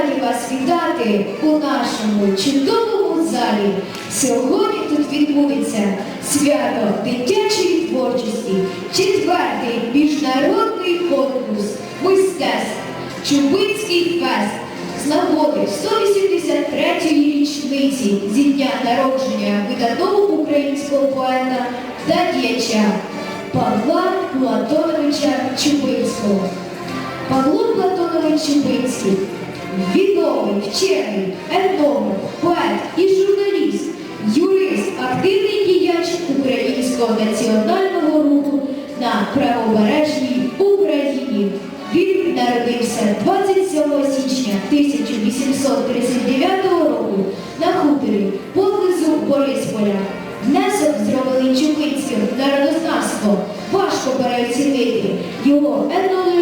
раді вас вітати у нашому чудовому залі. Сьогодні тут відбудеться свято дитячої творчості, четвертий міжнародний конкурс мистецтв Чубинський фест з нагоди 183-ї річниці зі дня народження видатного українського поета та діяча Павла Платоновича Чубинського. Павло Платонович Чубинський, відомий вчений, етнограф, поет і журналіст, юрист, активний діяч українського національного руху на правобережній Україні. Він народився 27 січня 1839 року на хуторі поблизу Борисполя. Внесок зроблений Чубинським народознавство важко переоцінити його етнологічні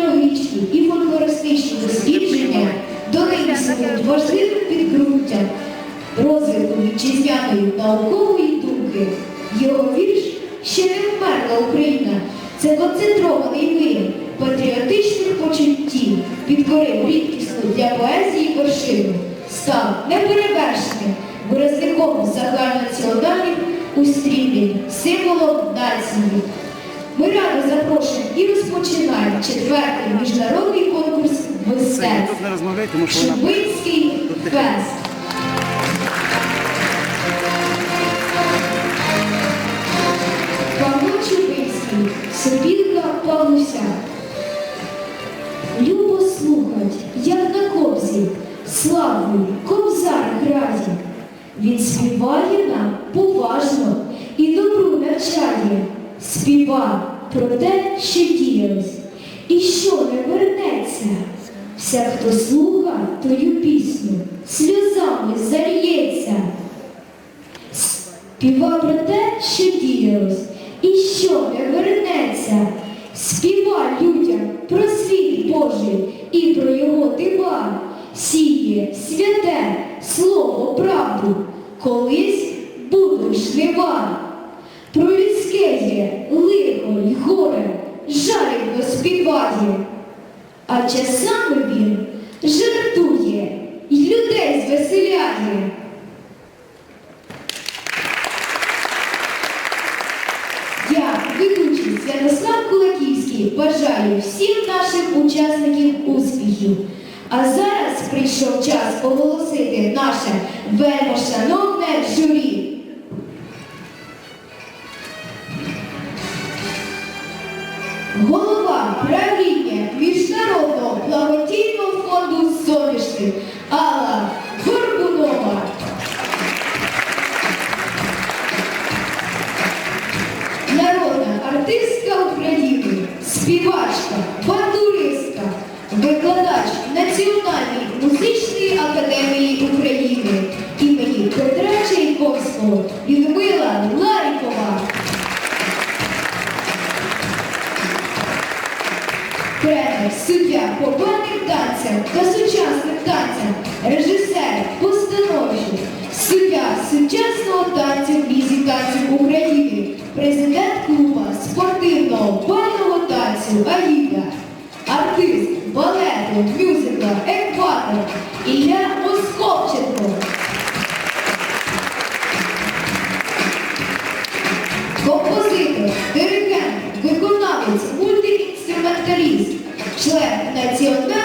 наукової думки. Його вірш ще не вмерла Україна. Це концентрований вир патріотичних почуттів, підкорив рідкісну для поезії вершину, став неперевершеним виразником загальнонаціональних устремлень, символом нації. Ми радо запрошуємо і розпочинаємо четвертий міжнародний конкурс мистецтв Шубинський фест. Павлуся. Любо слухать, як на кобзі, славний кобзар грає. Він співає нам поважно і добру навчає. Співа про те, що діялось, і що не вернеться. Вся, хто слуха тою пісню, сльозами зальється. Співа про те, що діялось, і що не вернеться. Божий і про його дива. Сіє святе слово правду, колись будуть жнива. Про людське є лихо й горе, жалібно співає. А часами він жартує й людей звеселяє. Кулаківський, бажаю всім наших учасників успіхів. А зараз прийшов час оголосити наше вельмошановне журі. Співачка, бандуристка, викладач Національної музичної академії України імені Петра Чайковського Людмила Ларікова. Тренер, суддя по бальним танцям та сучасним танцям, режисер, постановщик, суддя сучасного танцю в лізі танців України, президент клуба спортивного бального танцю Аїда, артист балету, мюзикла, екватор Ілля Москопченко. Композитор, диригент, виконавець, мультиінструменталіст, член Національної